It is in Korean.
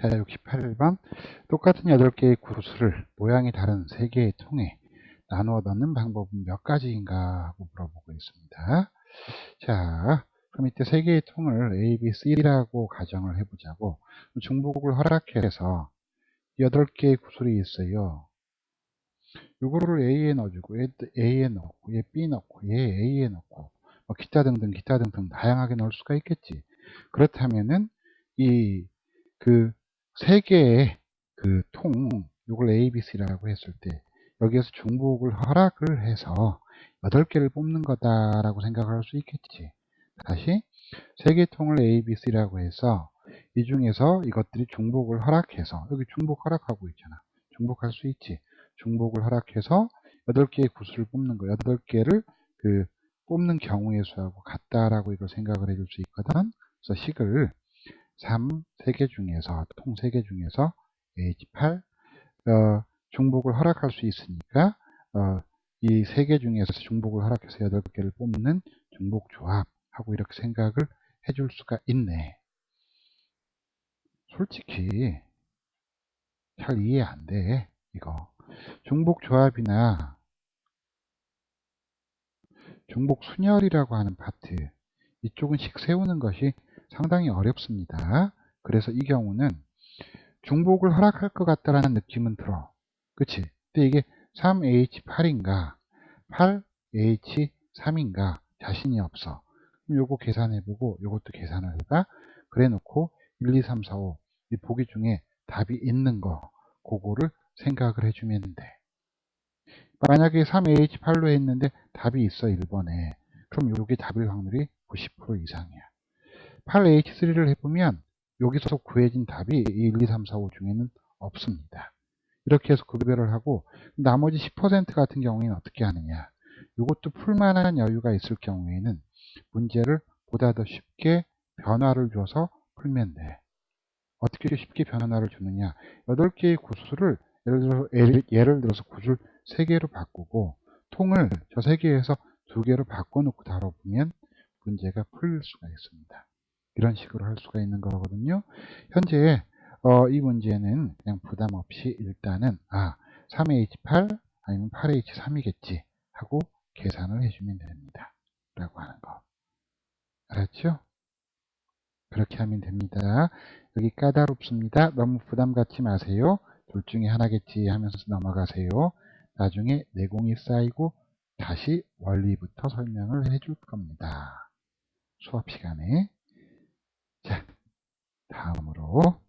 자, 68번. 똑같은 8개의 구수를 모양이 다른 3개의 통에 나누어 넣는 방법은 몇 가지인가 하고 물어보고 있습니다. 자, 그럼 이때 3개의 통을 A, B, C라고 가정을 해보자고 중복을 허락해서 8개의 구슬이 있어요. 요거를 A에 넣어주고, 얘 A에 넣고, 얘 B 넣고, 얘 A에 넣고, 뭐 기타 등등, 기타 등등 다양하게 넣을 수가 있겠지. 그렇다면은 이 그 세 개의 그 통, 요걸 A, B, C라고 했을 때 여기에서 중복을 허락을 해서 8개를 뽑는 거다라고 생각할 수 있겠지. 다시 세 개 통을 A, B, C라고 해서 이 중에서 이것들이 중복을 허락해서 여기 중복 허락하고 있잖아. 중복할 수 있지. 중복을 허락해서 8개의 구수를 뽑는 거. 8개를 그 뽑는 경우의 수하고 같다라고 이걸 생각을 해줄 수 있거든. 그래서 식을 3, 3개 중에서, 통 3개 중에서 H8, 어, 중복을 허락할 수 있으니까, 어, 이 3개 중에서 중복을 허락해서 8개를 뽑는 중복 조합하고 이렇게 생각을 해줄 수가 있네. 솔직히, 잘 이해 안 돼, 이거. 중복 조합이나 중복 순열이라고 하는 파트, 이쪽은 식 세우는 것이 상당히 어렵습니다. 그래서 이 경우는 중복을 허락할 것 같다라는 느낌은 들어. 그치? 근데 이게 3H8인가 8H3인가 자신이 없어. 그럼 요거 계산해보고 요것도 계산을 해봐. 그래 놓고 1, 2, 3, 4, 5 이 보기 중에 답이 있는 거 그거를 생각을 해주면 돼. 만약에 3H8로 했는데 답이 있어 1번에 그럼 요게 답일 확률이 90% 이상이야. 8H3를 해보면 여기서 구해진 답이 1, 2, 3, 4, 5 중에는 없습니다. 이렇게 해서 구별을 하고 나머지 10% 같은 경우에는 어떻게 하느냐. 이것도 풀만한 여유가 있을 경우에는 문제를 보다 더 쉽게 변화를 줘서 풀면 돼. 어떻게 쉽게 변화를 주느냐. 8개의 구수를 예를 들어서, 예를 들어서 구수를 3개로 바꾸고 통을 저 3개에서 2개로 바꿔놓고 다뤄보면 문제가 풀릴 수가 있습니다. 이런 식으로 할 수가 있는 거거든요. 현재 어, 이 문제는 그냥 부담 없이 일단은 아 3H8 아니면 8H3이겠지 하고 계산을 해주면 됩니다. 라고 하는 거. 알았죠? 그렇게 하면 됩니다. 여기 까다롭습니다. 너무 부담 갖지 마세요. 둘 중에 하나겠지 하면서 넘어가세요. 나중에 내공이 쌓이고 다시 원리부터 설명을 해줄 겁니다. 수업 시간에. 자, 다음으로